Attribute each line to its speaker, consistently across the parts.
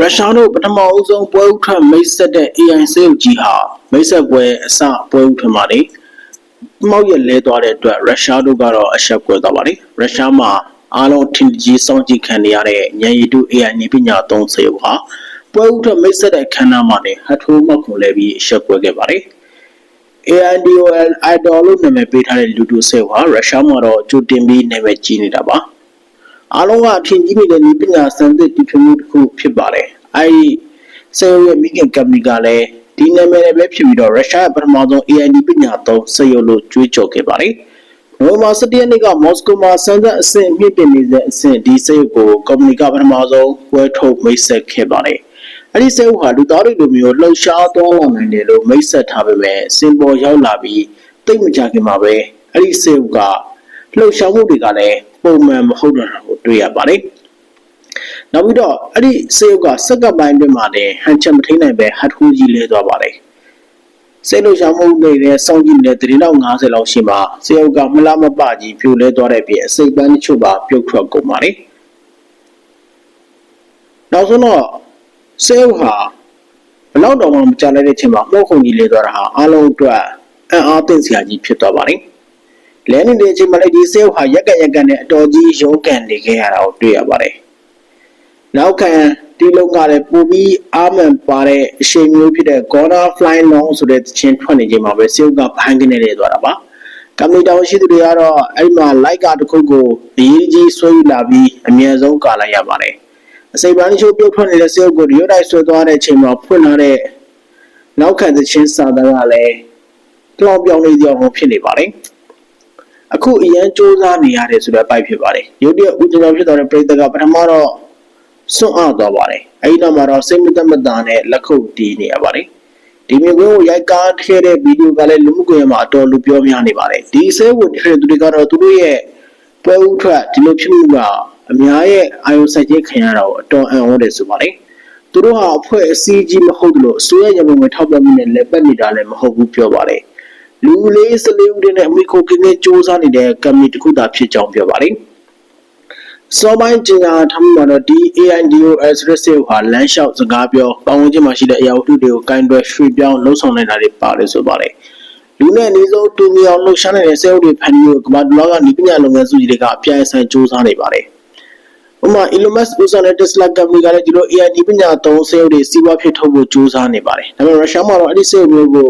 Speaker 1: ရုရှားတို့ပထမအဆုံးပွဲဥထွက်မိတ်ဆက်တဲ့ AI စေုပ်ကြီးဟာမိတ်ဆက်ပွဲအစပွဲဥထွက်မှာနေမောက်ရက်လဲသွားတဲ့အတွက်ရုရှားတို့ကတော့အဆက်ပွဲသွားပါလေရုရှားမှာအားလုံးထင်ကြီးစောင့်ကြည့်ခံနေရတဲ့ညံရီတု AI နည်းပညာသုံးစေုပ်ဟာပွဲဥထွက်မိတ်ဆက်တဲ့ခန်းနာမှာနေဟတ်ထိုးမောက်ကိုလဲပြီးအဆက်ပွဲခဲ့ပါလေ AIDOL idol လို့နာမည်ပေးထားတဲ့လူတူစေုပ်ဟာရုရှားမှာတော့ကြိုတင်ပြီးနာမည်ကြီးနေတာပါ အားလုံးကအထင်ကြီးနေတဲ့ဒီပညာစံသစ်တည်ထွင်မှုတစ်ခုဖြစ်ပါတယ်။အဲဒီစေယုရဲ့မိခင်ကမ္ပဏီကလည်းဒီနာမည်နဲ့ပဲဖြစ်ပြီးတော့ရုရှားရဲ့ပထမဆုံး AI ပညာသုံးစေယုလို့ကြွေးကြော်ခဲ့ပါတယ်။နိုဝင်ဘာ17ရက်နေ့ကမော်စကိုမှာစံသက်အဆင့်မြင့်တင်နေတဲ့အဆင့်ဒီစေယုကိုကုမ္ပဏီကပထမဆုံးဝယ်ထုတ်မိတ်ဆက်ခဲ့ပါတယ်။အဲဒီစေယုဟာလူသားတွေလိုမျိုးလှုပ်ရှားသွားလာနိုင်တယ်လို့မိတ်ဆက်ထားပေမဲ့စင်ပေါ်ရောက်လာပြီးတိတ်မကြခင်မှာပဲအဲဒီစေယုကလှုပ်ရှားမှုတွေကလည်းပုံမှန်မဟုတ်တော့ တာကိုတွေ့ရပါတယ်။နောက်ပြီးတော့အဲ့ဒီစေယုတ်ကစက်ကပ်ပိုင်းအတွင်းမှာလည်းဟန်ချက်မထိန်နိုင်ပဲဟတ်ဟူးကြီးလဲသွားပါတယ်။စေလို့ရှာမှုတွေနဲ့စောင့်ကြည့်နေတဲ့တရင်တော့90လောက်ရှိမှာစေယုတ်ကမလားမပကြီးပြိုလဲသွားတဲ့ပြင်အစိပ်ပန်းတချို့ပါပြုတ်ထွက်ကုန်ပါတယ်။နောက်ဆုံးတော့စေယုတ်ဟာဘလောက်တော့မှမကြလိုက်တဲ့အချိန်မှာမှုတ်ခုန်ကြီးလဲသွားတာဟာအားလုံးအတွက်အံ့အားသင့်စရာကြီးဖြစ်သွားပါတယ်။ လဲနေတဲ့အချိန်မှာလည်းဒီဆေးဟာရက်ကန်ရက်ကန်နဲ့အတော်ကြီးရုန်းကန်နေခဲ့ရတာကိုတွေ့ရပါတယ်။နောက်ခံဒီလုံးကလည်းပူပြီးအာမန်ပါတဲ့အရှိန်မျိုးဖြစ်တဲ့ Gonna Fly Long ဆိုတဲ့သချင်းထွက်နေချိန်မှာပဲဆေးကဘိုင်းကနေလေသွားတာပါ။ကမ္ဘာတောင်ရှိသူတွေကတော့အဲ့မှာ like ကတစ်ခုကိုအရေးကြီးဆွဲယူလာပြီးအမြဲဆုံးကာလိုက်ရပါတယ်။အစိပ်ပိုင်းချိုးပြုတ်ထွက်နေတဲ့ဆေးကိုရုတ်တိုက်ဆွဲသွားတဲ့အချိန်မှာဖွင့်လာတဲ့နောက်ခံသချင်းစာသားကလည်းကြောင်ပြောင်းနေကြောင်ဖြစ်နေပါတယ်။ အခုအရန်စူးစမ်းနေရတယ်ဆိုတဲ့ပိုက်ဖြစ်ပါတယ်ရုတ်တရက်ဦးကျော်ဖြစ်သွားတဲ့ပြည်သက်ကပထမတော့စွန့်အားသွားပါတယ်အဲဒီနောက်မှာတော့စိတ်မသက်မသာနဲ့လက်ခုပ်တီးနေရပါတယ်ဒီမျိုးကိုရိုက်ကားခဲ့တဲ့ဗီဒီယိုကလည်းလူမှုကွန်ရက်မှာအတော်လူပြောများနေပါတယ်ဒီဆဲကိုတဲ့သူတွေကတော့သူတို့ရဲ့ပွဲဥထွက်ဒီလိုဖြစ်မှုကအများရဲ့အာယုံစိုက်ခြင်းခံရတာကိုအတော်အံ့ဩတယ်ဆိုပါတယ်သူတို့ဟာအဖွဲ့အစည်းကြီးမဟုတ်လို့အစိုးရရမုံဝင်ထောက်ပံ့မှုနဲ့လက်ပတ်နေတာလည်းမဟုတ်ဘူးပြောပါတယ် လူလေးစလေးဦးတွေနဲ့အမိခိုကင်းကင်းစူးစမ်းနေတဲ့ကမ္ဘာတစ်ခုသာဖြစ်ကြောင်းပြောပါတယ်။စောပိုင်းကျင်ညာထမ်းမှာတော့ဒီ AIDOS ဆိုတဲ့စေဟာလမ်းလျှောက်စကားပြောပတ်ဝန်းကျင်မှာရှိတဲ့အရာဝတ္ထုတွေကိုကင်တွယ်ရွှေ့ပြောင်းလှုပ်ဆောင်နေတာတွေပါတယ်ဆိုပါတယ်။လူနဲ့အနည်းဆုံးတူမီအောင်လှုပ်ရှားနေတဲ့စေအုပ်တွေဖန်တီးဖို့ကမ္ဘာတလွှားကဤပညာလုပ်ငန်းစုကြီးတွေကအပြိုင်ဆိုင်စူးစမ်းနေပါတယ်။ဥပမာ Elon Musk ဦးဆောင်တဲ့ Tesla company ကလည်းဒီလို AI ပညာသုံးစေအုပ်တွေစီးပွားဖြစ်ထုတ်ဖို့ကြိုးစားနေပါတယ်။ဒါပေမဲ့ရုရှားမှာတော့အဲ့ဒီစေအုပ်မျိုးကို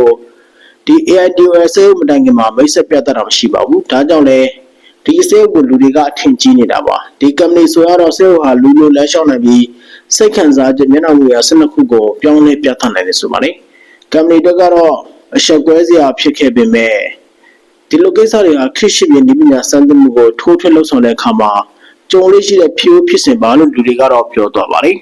Speaker 1: ဒီ AIDOS စေမတိုင်ခင်မှာမိတ်ဆက်ပြတ်တာမရှိပါဘူးဒါကြောင့်လဲဒီစေကိုလူတွေကအထင်ကြီးနေတာပါဒီ company ဆိုရတော့စေဟာလူလိုလမ်းလျှောက်နိုင်ပြီးစိတ်ခံစားချက်မျက်နှာမူရာ12ခုကိုပြောင်းလဲပြသနိုင်တယ်ဆိုပါလေ company တွေကတော့အဆက်ကွဲစရာဖြစ်ခဲ့ပေမဲ့ဒီလိုကိစ္စတွေဟာခရစ်ရှိပြည်နိပညာစံသတ်မှုကိုထိုးထွင်းလှုပ်ဆောင်တဲ့အခါမှာကြုံလေးရှိတဲ့ဖြိုးဖြစ်စဉ်ပါလို့လူတွေကတော့ပြောသွားပါတယ်